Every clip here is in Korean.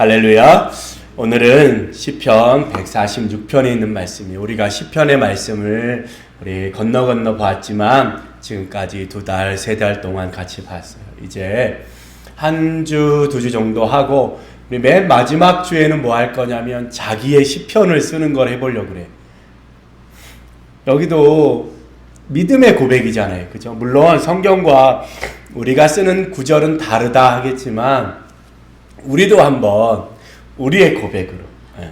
할렐루야. 오늘은 시편 146편에 있는 말씀이 우리가 시편의 말씀을 우리 건너 건너 봤지만 지금까지 두 달, 세 달 동안 같이 봤어요. 이제 한 주, 두 주 정도 하고 우리 맨 마지막 주에는 뭐 할 거냐면 자기의 시편을 쓰는 걸 해보려고 그래. 여기도 믿음의 고백이잖아요. 그죠? 물론 성경과 우리가 쓰는 구절은 다르다 하겠지만 우리도 한번 우리의 고백으로 예.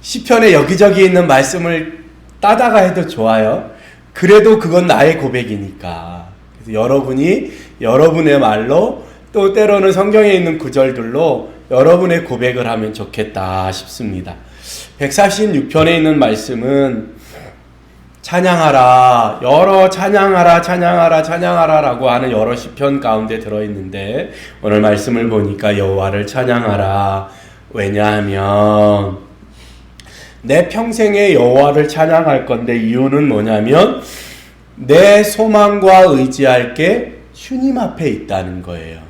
시편에 여기저기 있는 말씀을 따다가 해도 좋아요. 그래도 그건 나의 고백이니까. 그래서 여러분이 여러분의 말로 또 때로는 성경에 있는 구절들로 여러분의 고백을 하면 좋겠다 싶습니다. 146편에 있는 말씀은 찬양하라, 여러 찬양하라, 찬양하라, 찬양하라라고 하는 여러 시편 가운데 들어 있는데 오늘 말씀을 보니까 여호와를 찬양하라. 왜냐하면 내 평생에 여호와를 찬양할 건데 이유는 뭐냐면 내 소망과 의지할 게 주님 앞에 있다는 거예요.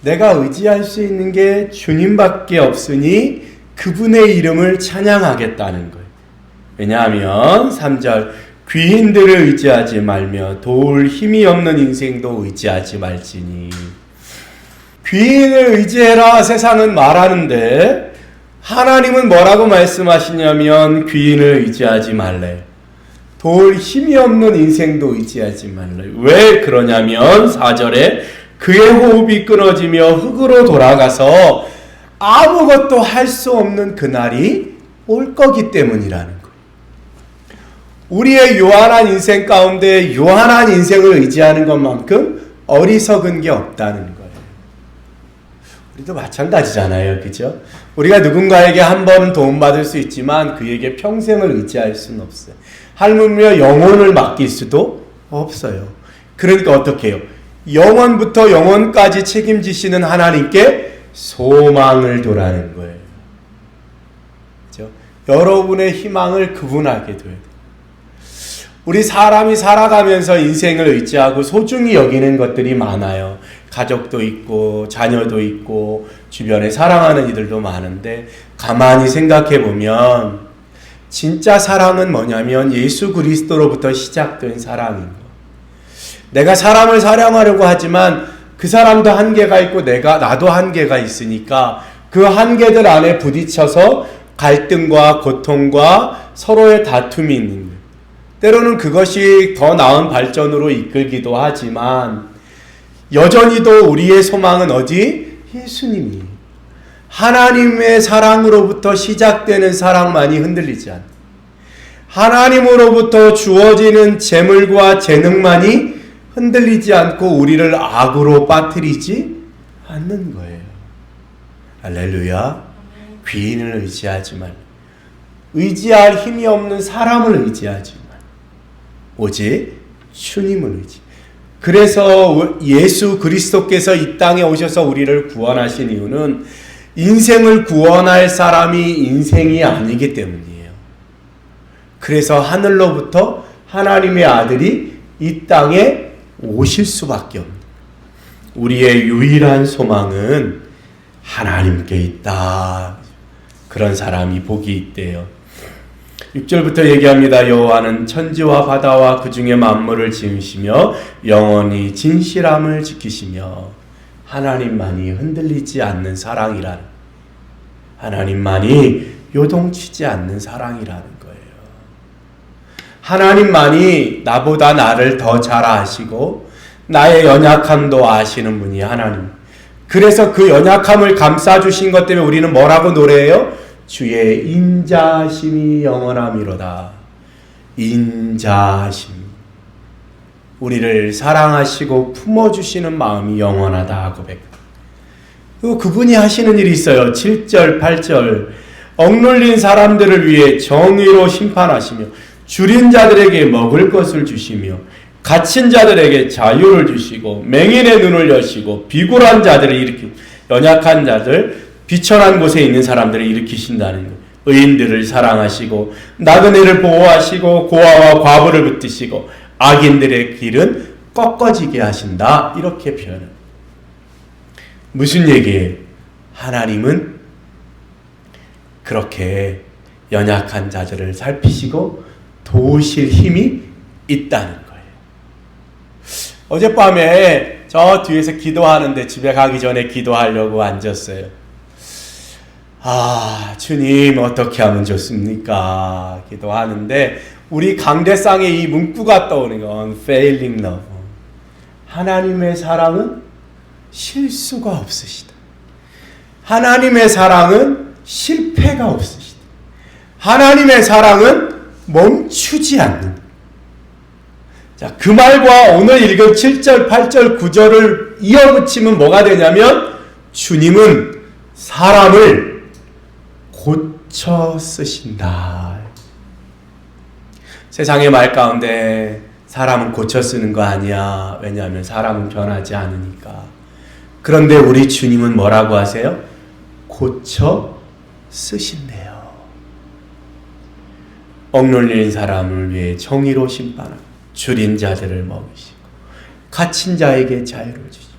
내가 의지할 수 있는 게 주님밖에 없으니 그분의 이름을 찬양하겠다는 거예요. 왜냐하면 3절 귀인들을 의지하지 말며 도울 힘이 없는 인생도 의지하지 말지니 귀인을 의지해라 세상은 말하는데 하나님은 뭐라고 말씀하시냐면 귀인을 의지하지 말래. 도울 힘이 없는 인생도 의지하지 말래. 왜 그러냐면 4절에 그의 호흡이 끊어지며 흙으로 돌아가서 아무것도 할 수 없는 그날이 올 거기 때문이라는. 우리의 요한한 인생 가운데 요한한 인생을 의지하는 것만큼 어리석은 게 없다는 거예요. 우리도 마찬가지잖아요. 그죠? 우리가 누군가에게 한 번은 도움받을 수 있지만 그에게 평생을 의지할 수는 없어요. 하물며 영혼을 맡길 수도 없어요. 그러니까 어떻게 해요? 영원부터 영원까지 책임지시는 하나님께 소망을 도라는 거예요. 그죠? 여러분의 희망을 그분하게 둬야 돼요. 우리 사람이 살아가면서 인생을 의지하고 소중히 여기는 것들이 많아요. 가족도 있고, 자녀도 있고, 주변에 사랑하는 이들도 많은데, 가만히 생각해 보면, 진짜 사랑은 뭐냐면 예수 그리스도로부터 시작된 사랑인 거. 내가 사람을 사랑하려고 하지만 그 사람도 한계가 있고 내가 나도 한계가 있으니까 그 한계들 안에 부딪혀서 갈등과 고통과 서로의 다툼이 있는 거예요. 때로는 그것이 더 나은 발전으로 이끌기도 하지만 여전히도 우리의 소망은 어디? 예수님이. 하나님의 사랑으로부터 시작되는 사랑만이 흔들리지 않. 하나님으로부터 주어지는 재물과 재능만이 흔들리지 않고 우리를 악으로 빠뜨리지 않는 거예요. 할렐루야. 귀인을 의지하지 말. 의지할 힘이 없는 사람을 의지하지 말. 오직 주님을 의지. 그래서 예수 그리스도께서 이 땅에 오셔서 우리를 구원하신 이유는 인생을 구원할 사람이 인생이 아니기 때문이에요. 그래서 하늘로부터 하나님의 아들이 이 땅에 오실 수밖에 없는 우리의 유일한 소망은 하나님께 있다. 그런 사람이 복이 있대요. 6절부터 얘기합니다. 여호와는 천지와 바다와 그 중에 만물을 지으시며 영원히 진실함을 지키시며 하나님만이 흔들리지 않는 사랑이라는 하나님만이 요동치지 않는 사랑이라는 거예요. 하나님만이 나보다 나를 더 잘 아시고 나의 연약함도 아시는 분이 하나님. 그래서 그 연약함을 감싸 주신 것 때문에 우리는 뭐라고 노래해요? 주의 인자심이 영원함이로다. 인자심. 우리를 사랑하시고 품어주시는 마음이 영원하다 고백. 그 그분이 하시는 일이 있어요. 7절, 8절. 억눌린 사람들을 위해 정의로 심판하시며 줄인 자들에게 먹을 것을 주시며 갇힌 자들에게 자유를 주시고 맹인의 눈을 여시고 비굴한 자들을 일으키고 연약한 자들 비천한 곳에 있는 사람들을 일으키신다는 것. 의인들을 사랑하시고 나그네를 보호하시고 고아와 과부를 붙드시고 악인들의 길은 꺾어지게 하신다. 이렇게 표현을. 무슨 얘기예요? 하나님은 그렇게 연약한 자들을 살피시고 도우실 힘이 있다는 거예요. 어젯밤에 저 뒤에서 기도하는데 집에 가기 전에 기도하려고 앉았어요. 아, 주님 어떻게 하면 좋습니까? 기도하는데 우리 강대상에 이 문구가 떠오르는 건 failing love. 하나님의 사랑은 실수가 없으시다. 하나님의 사랑은 실패가 없으시다. 하나님의 사랑은 멈추지 않는. 자, 그 말과 오늘 읽은 7절, 8절, 9절을 이어붙이면 뭐가 되냐면 주님은 사람을 고쳐 쓰신다. 세상의 말 가운데 사람은 고쳐 쓰는 거 아니야. 왜냐하면 사람은 변하지 않으니까. 그런데 우리 주님은 뭐라고 하세요? 고쳐 쓰신대요. 억눌린 사람을 위해 정의로 심판하고 줄인 자들을 먹이시고 갇힌 자에게 자유를 주시고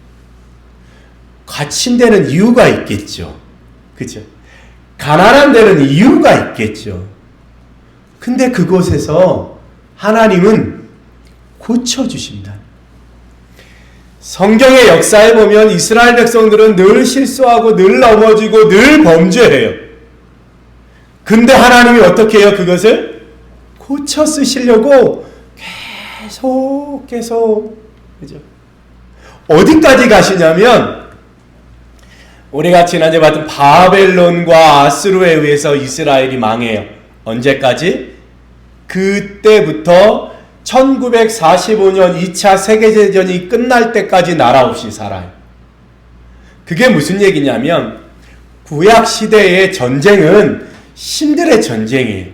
갇힌 데는 이유가 있겠죠. 그죠? 가난한 데는 이유가 있겠죠. 근데 그곳에서 하나님은 고쳐주신다. 성경의 역사에 보면 이스라엘 백성들은 늘 실수하고 늘 넘어지고 늘 범죄해요. 근데 하나님이 어떻게 해요? 그것을 고쳐 쓰시려고 계속 계속 그죠? 어디까지 가시냐면 우리가 지난주에 봤던 바벨론과 아스루에 의해서 이스라엘이 망해요. 언제까지? 그때부터 1945년 2차 세계대전이 끝날 때까지 나라 없이 살아요. 그게 무슨 얘기냐면 구약 시대의 전쟁은 신들의 전쟁이에요.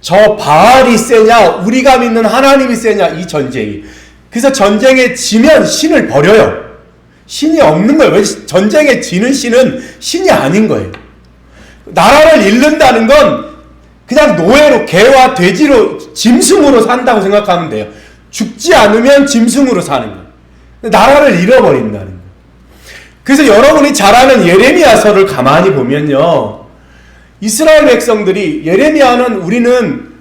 저 바알이 세냐, 우리가 믿는 하나님이 세냐, 이 전쟁이. 그래서 전쟁에 지면 신을 버려요. 신이 없는 거예요. 왜 전쟁에 지는 신은 신이 아닌 거예요. 나라를 잃는다는 건 그냥 노예로 개와 돼지로 짐승으로 산다고 생각하면 돼요. 죽지 않으면 짐승으로 사는 거예요. 나라를 잃어버린다는 거예요. 그래서 여러분이 잘 아는 예레미야서를 가만히 보면요. 이스라엘 백성들이 예레미야는 우리는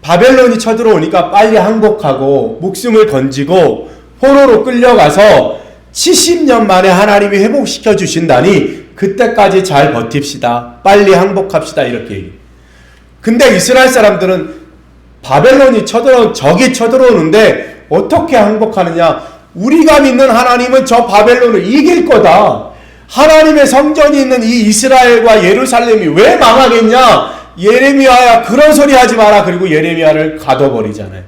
바벨론이 쳐들어오니까 빨리 항복하고 목숨을 던지고 포로로 끌려가서 70년 만에 하나님이 회복시켜 주신다니 그때까지 잘 버팁시다. 빨리 항복합시다. 이렇게. 근데 이스라엘 사람들은 바벨론이 쳐들어 적이 쳐들어오는데 어떻게 항복하느냐? 우리가 믿는 하나님은 저 바벨론을 이길 거다. 하나님의 성전이 있는 이 이스라엘과 예루살렘이 왜 망하겠냐? 예레미야야 그런 소리 하지 마라. 그리고 예레미야를 가둬버리잖아요.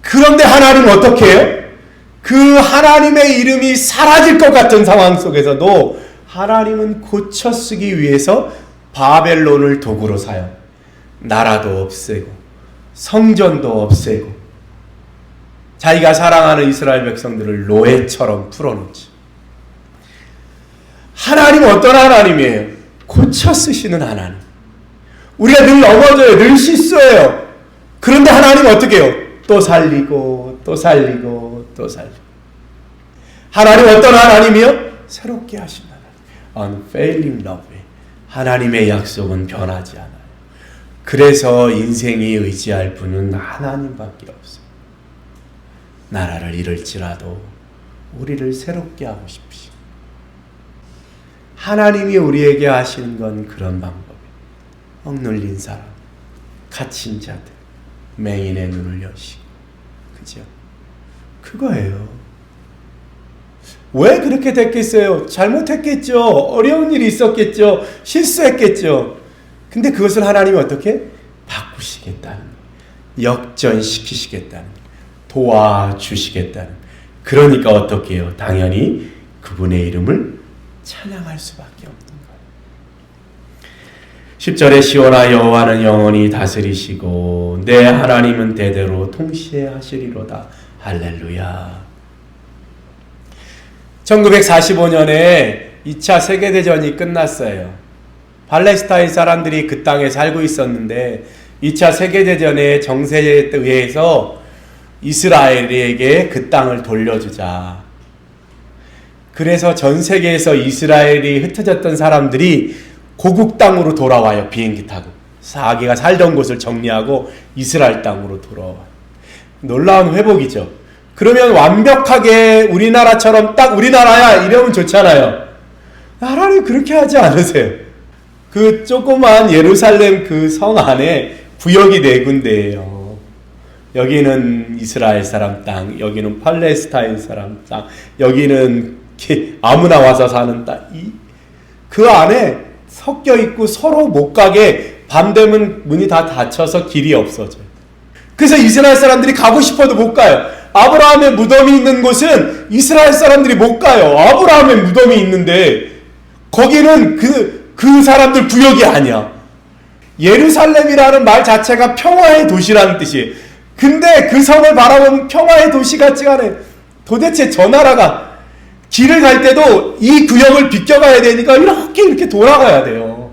그런데 하나님은 어떻게 해요? 그 하나님의 이름이 사라질 것 같은 상황 속에서도 하나님은 고쳐 쓰기 위해서 바벨론을 도구로 사용. 나라도 없애고 성전도 없애고 자기가 사랑하는 이스라엘 백성들을 노예처럼 풀어놓지. 하나님은 어떤 하나님이에요? 고쳐 쓰시는 하나님. 우리가 늘 넘어져요. 늘 실수해요. 그런데 하나님은 어떻게 해요? 또 살리고 또 살리고 또 살리고. 하나님 어떤 하나님이요? 새롭게 하신 하나님. Unfailing love. 하나님의 약속은 변하지 않아요. 그래서 인생이 의지할 분은 하나님밖에 없어요. 나라를 잃을지라도 우리를 새롭게 하고 싶으시 하나님이 우리에게 하시는 건 그런 방법이에요. 억눌린 사람, 갇힌 자들, 맹인의 눈을 여시고, 그죠? 그거예요. 왜 그렇게 됐겠어요? 잘못했겠죠. 어려운 일이 있었겠죠. 실수했겠죠. 근데 그것을 하나님이 어떻게 바꾸시겠다는 역전시키시겠다는 도와주시겠다는 그러니까 어떻게 해요? 당연히 그분의 이름을 찬양할 수밖에 없는 거예요. 10절에 시오나 여호와는 영원히 다스리시고 내 하나님은 대대로 통치해 하시리로다. 할렐루야. 1945년에 2차 세계대전이 끝났어요. 팔레스타인 사람들이 그 땅에 살고 있었는데 2차 세계대전의 정세에 의해서 이스라엘에게 그 땅을 돌려주자. 그래서 전 세계에서 이스라엘이 흩어졌던 사람들이 고국 땅으로 돌아와요. 비행기 타고. 자기가 살던 곳을 정리하고 이스라엘 땅으로 돌아와요. 놀라운 회복이죠. 그러면 완벽하게 우리나라처럼 딱 우리나라야 이러면 좋잖아요. 하나님 그렇게 하지 않으세요. 그 조그만 예루살렘 그 성 안에 구역이 네 군데예요. 여기는 이스라엘 사람 땅, 여기는 팔레스타인 사람 땅, 여기는 기- 아무나 와서 사는 땅. 이, 그 안에 섞여 있고 서로 못 가게 밤 되면 문이 다 닫혀서 길이 없어져요. 그래서 이스라엘 사람들이 가고 싶어도 못 가요. 아브라함의 무덤이 있는 곳은 이스라엘 사람들이 못 가요. 아브라함의 무덤이 있는데 거기는 그, 그 사람들 구역이 아니야. 예루살렘이라는 말 자체가 평화의 도시라는 뜻이에요. 근데 그 성을 바라보면 평화의 도시 같지가 않아요. 도대체 저 나라가 길을 갈 때도 이 구역을 비껴가야 되니까 이렇게 이렇게 돌아가야 돼요.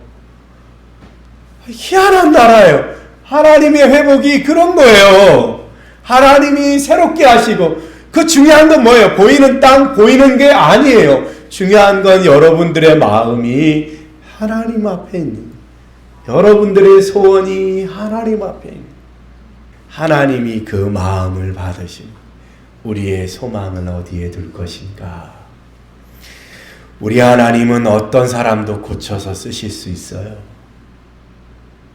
희한한 나라예요. 하나님의 회복이 그런 거예요. 하나님이 새롭게 하시고 그 중요한 건 뭐예요? 보이는 땅, 보이는 게 아니에요. 중요한 건 여러분들의 마음이 하나님 앞에 있는 여러분들의 소원이 하나님 앞에 있는 하나님이 그 마음을 받으신 우리의 소망은 어디에 둘 것인가? 우리 하나님은 어떤 사람도 고쳐서 쓰실 수 있어요.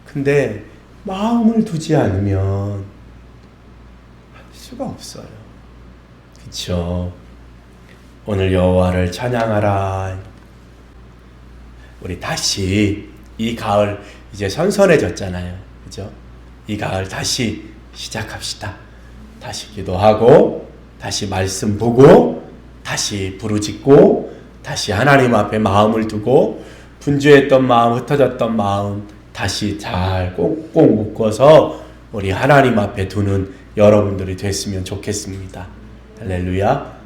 근데 마음을 두지 않으면 할 수가 없어요. 그렇죠? 오늘 여호와를 찬양하라. 우리 다시 이 가을 이제 선선해졌잖아요. 그죠? 이 가을 다시 시작합시다. 다시 기도하고 다시 말씀 보고 다시 부르짖고 다시 하나님 앞에 마음을 두고 분주했던 마음, 흩어졌던 마음 다시 잘 꼭꼭 묶어서 우리 하나님 앞에 두는 여러분들이 됐으면 좋겠습니다. 할렐루야.